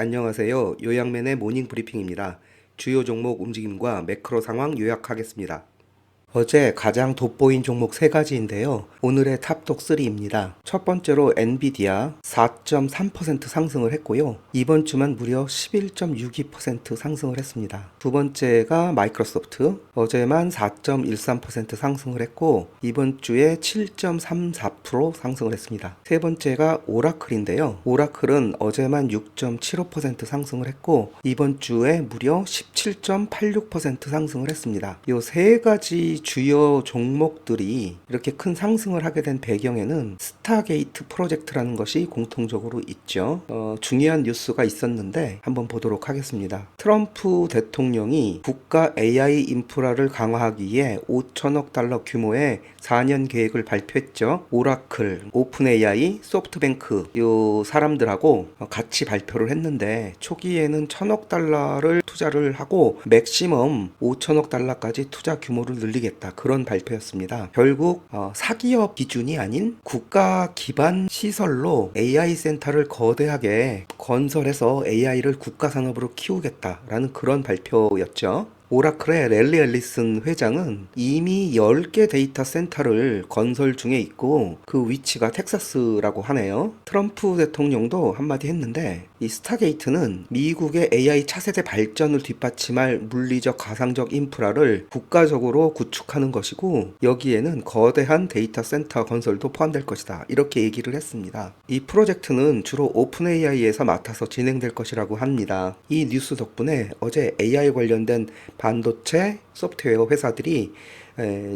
안녕하세요. 요양맨의 모닝 브리핑입니다. 주요 종목 움직임과 매크로 상황 요약하겠습니다. 어제 가장 돋보인 종목 세 가지인데요. 오늘의 탑독 3입니다. 첫 번째로 엔비디아 4.3% 상승을 했고요. 이번 주만 무려 11.62% 상승을 했습니다. 두 번째가 마이크로소프트 어제만 4.13% 상승을 했고 이번 주에 7.34% 상승을 했습니다. 세 번째가 오라클인데요. 오라클은 어제만 6.75% 상승을 했고 이번 주에 무려 17.86% 상승을 했습니다. 이 세 가지 주요 종목들이 이렇게 큰 상승을 하게 된 배경에는 스타게이트 프로젝트라는 것이 공통적으로 있죠. 어, 중요한 뉴스가 있었는데 한번 보도록 하겠습니다. 트럼프 대통령이 국가 AI 인프라를 강화하기 위해 5천억 달러 규모의 4년 계획을 발표했죠. 오라클, 오픈 AI, 소프트뱅크 이 사람들하고 같이 발표를 했는데 초기에는 천억 달러를 투자를 하고 맥시멈 5천억 달러까지 투자 규모를 늘리 겠다 그런 발표였습니다. 결국 어, 사기업 기준이 아닌 국가 기반 시설로 AI 센터를 거대하게 건설해서 AI를 국가 산업으로 키우겠다라는 그런 발표였죠. 오라클의 랠리 앨리슨 회장은 이미 10개 데이터 센터를 건설 중에 있고 그 위치가 텍사스라고 하네요. 트럼프 대통령도 한마디 했는데 이 스타게이트는 미국의 AI 차세대 발전을 뒷받침할 물리적 가상적 인프라를 국가적으로 구축하는 것이고 여기에는 거대한 데이터 센터 건설도 포함될 것이다. 이렇게 얘기를 했습니다. 이 프로젝트는 주로 오픈 AI에서 맡아서 진행될 것이라고 합니다. 이 뉴스 덕분에 어제 AI 관련된 반도체 소프트웨어 회사들이 에,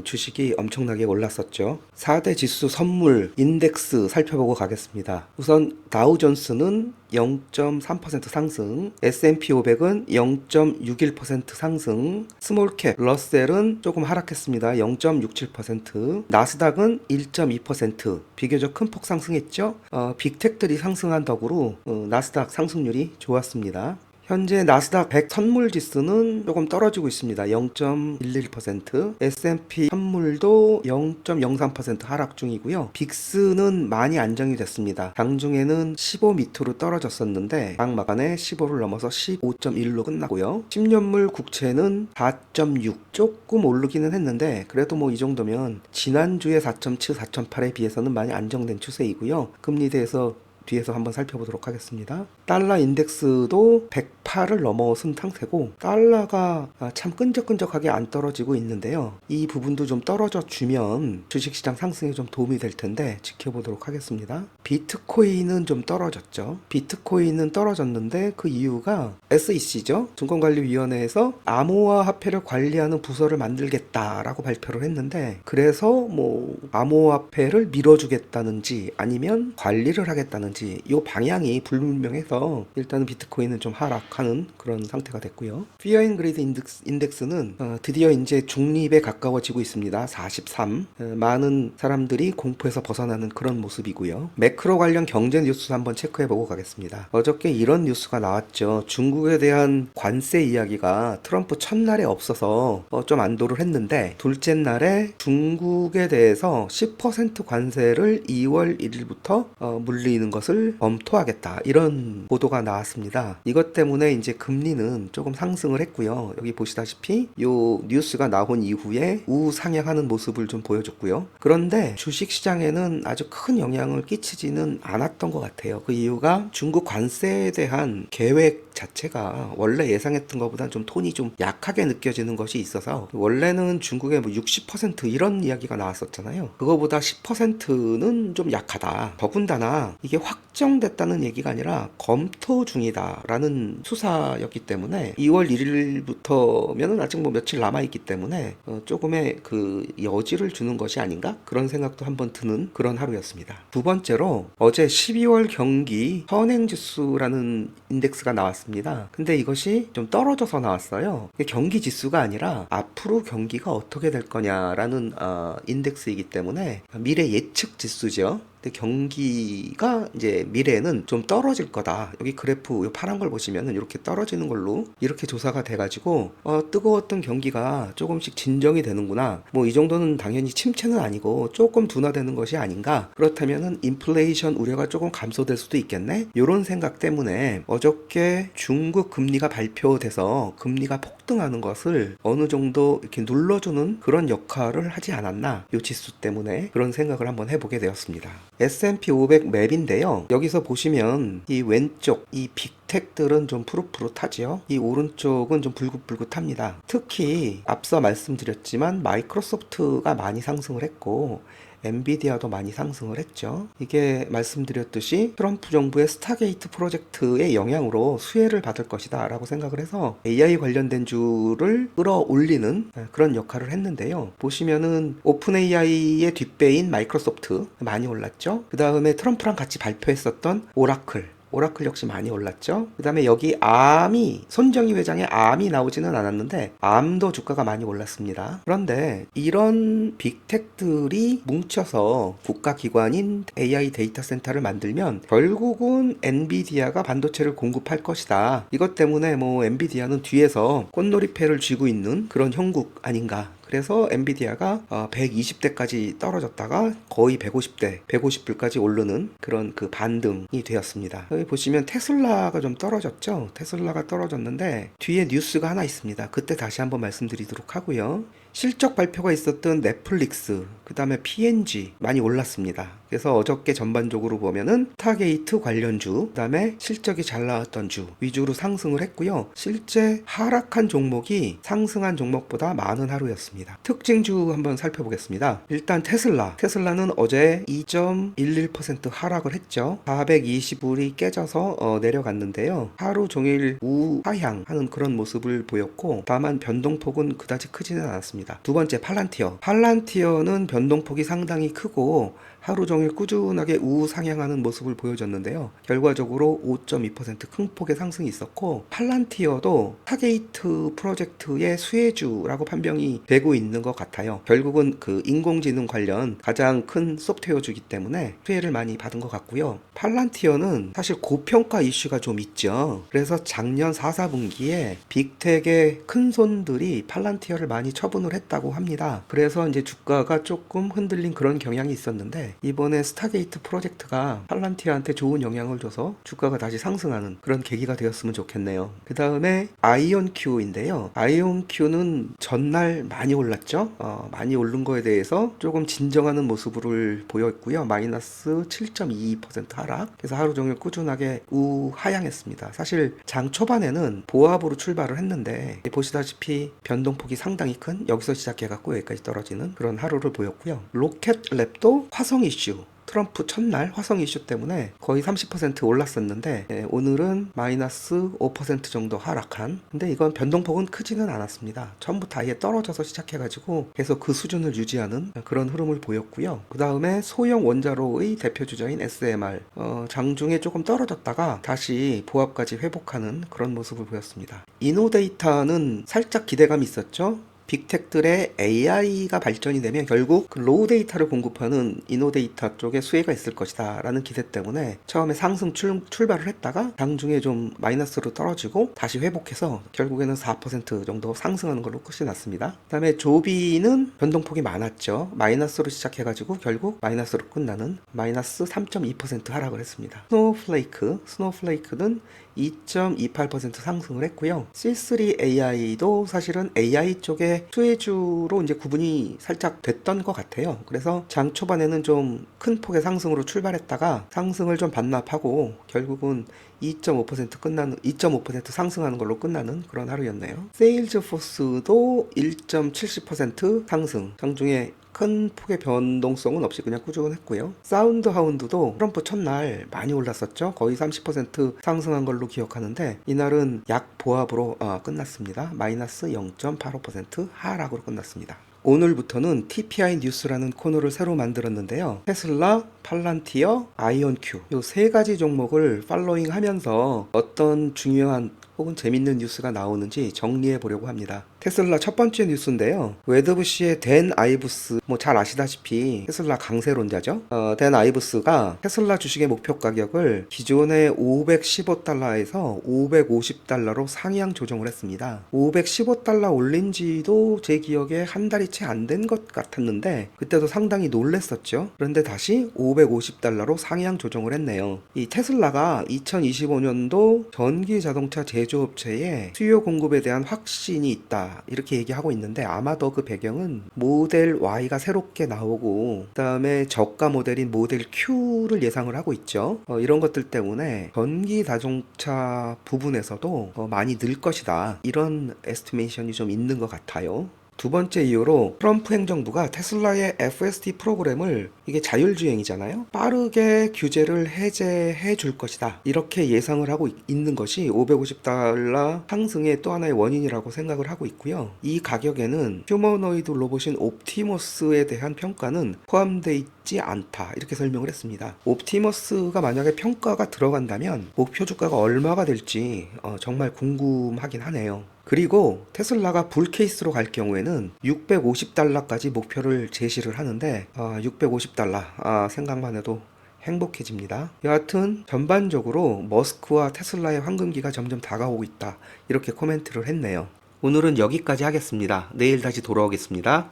주식이 엄청나게 올랐었죠. 4대 지수 선물 인덱스 살펴보고 가겠습니다. 우선 다우존스는 0.3% 상승, S&P 500은 0.61% 상승, 스몰캡 러셀은 조금 하락했습니다. 0.67%, 나스닥은 1.2% 비교적 큰 폭 상승했죠. 어, 빅텍들이 상승한 덕으로 어, 나스닥 상승률이 좋았습니다. 현재 나스닥 100 선물 지수는 조금 떨어지고 있습니다. 0.11%. S&P 선물도 0.03% 하락 중이고요. 빅스는 많이 안정이 됐습니다. 장중에는 15 밑으로 떨어졌었는데 장 막간에 15를 넘어서 15.1로 끝나고요. 10년물 국채는 4.6 조금 오르기는 했는데 그래도 뭐 이 정도면 지난주에 4.7, 4.8에 비해서는 많이 안정된 추세이고요. 금리대에서 뒤에서 한번 살펴보도록 하겠습니다. 달러 인덱스도 108을 넘어선 상태고 달러가 참 끈적끈적하게 안 떨어지고 있는데요. 이 부분도 좀 떨어져 주면 주식시장 상승에 좀 도움이 될 텐데 지켜보도록 하겠습니다. 비트코인은 좀 떨어졌죠. 비트코인은 떨어졌는데 그 이유가 SEC죠. 증권관리위원회에서 암호화 화폐를 관리하는 부서를 만들겠다라고 발표를 했는데 그래서 뭐 암호화폐를 밀어주겠다는지 아니면 관리를 하겠다는 지 이 방향이 불분명해서 일단은 비트코인은 좀 하락하는 그런 상태가 됐고요. Fear and Greed 인덱스, 인덱스 는 어, 드디어 이제 중립에 가까워지고 있습니다. 43. 어, 많은 사람들이 공포에서 벗어나는 그런 모습이고요. 매크로 관련 경제 뉴스 한번 체크해보고 가겠습니다. 어저께 이런 뉴스가 나왔죠. 중국에 대한 관세 이야기가 트럼프 첫날에 없어서 어, 좀 안도를 했는데 둘째 날에 중국에 대해서 10% 관세를 2월 1일부터 어, 물리는 것을 검토하겠다 이런 보도가 나왔습니다. 이것 때문에 이제 금리는 조금 상승을 했고요. 여기 보시다시피 요 뉴스가 나온 이후에 우상향하는 모습을 좀 보여줬고요. 그런데 주식 시장에는 아주 큰 영향을 끼치지는 않았던 것 같아요. 그 이유가 중국 관세에 대한 계획 자체가 원래 예상했던 것보다 좀 톤이 좀 약하게 느껴지는 것이 있어서 원래는 중국에 뭐60% 이런 이야기가 나왔었잖아요. 그거보다 10%는 좀 약하다. 더군다나 이게 확 정됐다는 얘기가 아니라 검토 중이다라는 수사였기 때문에 2월 1일부터면은 아직 뭐 며칠 남아 있기 때문에 어, 조금의 그 여지를 주는 것이 아닌가 그런 생각도 한번 드는 그런 하루였습니다. 두 번째로 어제 12월 경기 선행 지수라는 인덱스가 나왔습니다. 근데 이것이 좀 떨어져서 나왔어요. 경기 지수가 아니라 앞으로 경기가 어떻게 될 거냐라는 어, 인덱스이기 때문에 미래 예측 지수죠. 근데 경기가 이제 미래에는 좀 떨어질 거다. 여기 그래프 요 파란 걸 보시면은 이렇게 떨어지는 걸로 이렇게 조사가 돼가지고 어, 뜨거웠던 경기가 조금씩 진정이 되는구나. 뭐 이 정도는 당연히 침체는 아니고 조금 둔화되는 것이 아닌가. 그렇다면은 인플레이션 우려가 조금 감소될 수도 있겠네. 이런 생각 때문에 어저께 중국 금리가 발표돼서 금리가 폭 등하는 것을 어느 정도 이렇게 눌러주는 그런 역할을 하지 않았나. 요 지수 때문에 그런 생각을 한번 해보게 되었습니다. S&P 500 맵인데요. 여기서 보시면 이 왼쪽 이 빅텍들은 좀 푸릇푸릇하지요. 이 오른쪽은 좀 불긋불긋합니다. 특히 앞서 말씀드렸지만 마이크로소프트가 많이 상승을 했고 엔비디아도 많이 상승을 했죠. 이게 말씀드렸듯이 트럼프 정부의 스타게이트 프로젝트의 영향으로 수혜를 받을 것이다 라고 생각을 해서 AI 관련된 주를 끌어올리는 그런 역할을 했는데요. 보시면은 오픈 AI의 뒷배인 마이크로소프트 많이 올랐죠. 그 다음에 트럼프랑 같이 발표했었던 오라클 오라클 역시 많이 올랐죠. 그 다음에 여기 암이, 손정희 회장의 암이 나오지는 않았는데, 암도 주가가 많이 올랐습니다. 그런데 이런 빅텍들이 뭉쳐서 국가기관인 AI 데이터 센터를 만들면 결국은 엔비디아가 반도체를 공급할 것이다. 이것 때문에 뭐 엔비디아는 뒤에서 꽃놀이패를 쥐고 있는 그런 형국 아닌가. 그래서 엔비디아가 120대까지 떨어졌다가 거의 150대, 150불까지 오르는 그런 그 반등이 되었습니다. 여기 보시면 테슬라가 좀 떨어졌죠? 테슬라가 떨어졌는데 뒤에 뉴스가 하나 있습니다. 그때 다시 한번 말씀드리도록 하고요. 실적 발표가 있었던 넷플릭스, 그 다음에 P&G 많이 올랐습니다. 그래서 어저께 전반적으로 보면은 타게이트 관련주, 그 다음에 실적이 잘 나왔던 주 위주로 상승을 했고요. 실제 하락한 종목이 상승한 종목보다 많은 하루였습니다. 특징주 한번 살펴보겠습니다. 일단 테슬라. 테슬라는 어제 2.11% 하락을 했죠. 420불이 깨져서 어, 내려갔는데요. 하루 종일 우하향 하는 그런 모습을 보였고 다만 변동폭은 그다지 크지는 않았습니다. 두 번째 팔란티어. 팔란티어는 변동폭이 상당히 크고 하루 종일 꾸준하게 우상향하는 모습을 보여줬는데요. 결과적으로 5.2%큰 폭의 상승이 있었고 팔란티어도 타게이트 프로젝트의 수혜주라고 판명이 되고 있는 것 같아요. 결국은 그 인공지능 관련 가장 큰 소프트웨어주기 때문에 수혜를 많이 받은 것 같고요. 팔란티어는 사실 고평가 이슈가 좀 있죠. 그래서 작년 4, 4분기에 빅텍의 큰 손들이 팔란티어를 많이 처분을 했다고 합니다. 그래서 이제 주가가 조금 흔들린 그런 경향이 있었는데 이번 에 스타게이트 프로젝트가 팔란티아한테 좋은 영향을 줘서 주가가 다시 상승하는 그런 계기가 되었으면 좋겠네요. 그 다음에 아이온큐인데요. 아이온큐는 전날 많이 올랐죠. 어, 많이 오른 거에 대해서 조금 진정하는 모습을 보였고요. 마이너스 7.22% 하락. 그래서 하루 종일 꾸준하게 우하향했습니다. 사실 장 초반에는 보합으로 출발을 했는데 보시다시피 변동폭이 상당히 큰 여기서 시작해갖고 여기까지 떨어지는 그런 하루를 보였고요. 로켓랩도 화성 이슈 트럼프 첫날 화성 이슈 때문에 거의 30% 올랐었는데 예, 오늘은 마이너스 5% 정도 하락한. 근데 이건 변동폭은 크지는 않았습니다. 처음부터 아예 떨어져서 시작해가지고 계속 그 수준을 유지하는 그런 흐름을 보였고요. 그 다음에 소형 원자로의 대표 주자인 SMR 어, 장중에 조금 떨어졌다가 다시 보합까지 회복하는 그런 모습을 보였습니다. 이노데이터는 살짝 기대감이 있었죠 빅텍들의 AI가 발전이 되면 결국 그 로우 데이터를 공급하는 이노데이터 쪽에 수혜가 있을 것이다 라는 기대 때문에 처음에 상승 출, 출발을 했다가 장중에 좀 마이너스로 떨어지고 다시 회복해서 결국에는 4% 정도 상승하는 걸로 끝이 났습니다. 그 다음에 조비는 변동폭이 많았죠. 마이너스로 시작해가지고 결국 마이너스로 끝나는 마이너스 3.2% 하락을 했습니다. 스노우플레이크, 스노우플레이크는 2.28% 상승을 했고요. C3 AI도 사실은 AI 쪽에 수혜주로 이제 구분이 살짝 됐던 것 같아요. 그래서 장 초반에는 좀 큰 폭의 상승으로 출발했다가 상승을 좀 반납하고 결국은 2.5% 끝나는 2.5% 상승하는 걸로 끝나는 그런 하루였네요. 세일즈포스도 1.70% 상승. 장중에 큰 폭의 변동성은 없이 그냥 꾸준했고요. 사운드 하운드도 트럼프 첫날 많이 올랐었죠. 거의 30% 상승한 걸로 기억하는데 이날은 약 보합으로 어, 끝났습니다. 마이너스 0.85% 하락으로 끝났습니다. 오늘부터는 TPI 뉴스라는 코너를 새로 만들었는데요. 테슬라, 팔란티어, 아이온큐 이 세 가지 종목을 팔로잉 하면서 어떤 중요한 혹은 재밌는 뉴스가 나오는지 정리해 보려고 합니다. 테슬라 첫 번째 뉴스인데요. 웨드부시의 댄 아이브스 뭐 잘 아시다시피 테슬라 강세론자죠. 어, 댄 아이브스가 테슬라 주식의 목표 가격을 기존의 515달러에서 550달러로 상향 조정을 했습니다. 515달러 올린 지도 제 기억에 한 달이 채 안 된 것 같았는데 그때도 상당히 놀랬었죠. 그런데 다시 550달러로 상향 조정을 했네요. 이 테슬라가 2025년도 전기 자동차 제조업체에 수요 공급에 대한 확신이 있다 이렇게 얘기하고 있는데 아마도 그 배경은 모델 Y가 새롭게 나오고 그다음에 저가 모델인 모델 Q를 예상을 하고 있죠. 어, 이런 것들 때문에 전기 자동차 부분에서도 어, 많이 늘 것이다 이런 에스티메이션이 좀 있는 것 같아요. 두 번째 이유로 트럼프 행정부가 테슬라의 FSD 프로그램을 이게 자율주행이잖아요. 빠르게 규제를 해제해 줄 것이다. 이렇게 예상을 하고 있- 있는 것이 550달러 상승의 또 하나의 원인이라고 생각을 하고 있고요. 이 가격에는 휴머노이드 로봇인 옵티머스에 대한 평가는 포함되어 있지 않다. 이렇게 설명을 했습니다. 옵티머스가 만약에 평가가 들어간다면 목표 주가가 얼마가 될지 어, 정말 궁금하긴 하네요. 그리고 테슬라가 불 케이스로 갈 경우에는 650달러까지 목표를 제시를 하는데 650달러 생각만 해도 행복해집니다. 여하튼 전반적으로 머스크와 테슬라의 황금기가 점점 다가오고 있다. 이렇게 코멘트를 했네요. 오늘은 여기까지 하겠습니다. 내일 다시 돌아오겠습니다.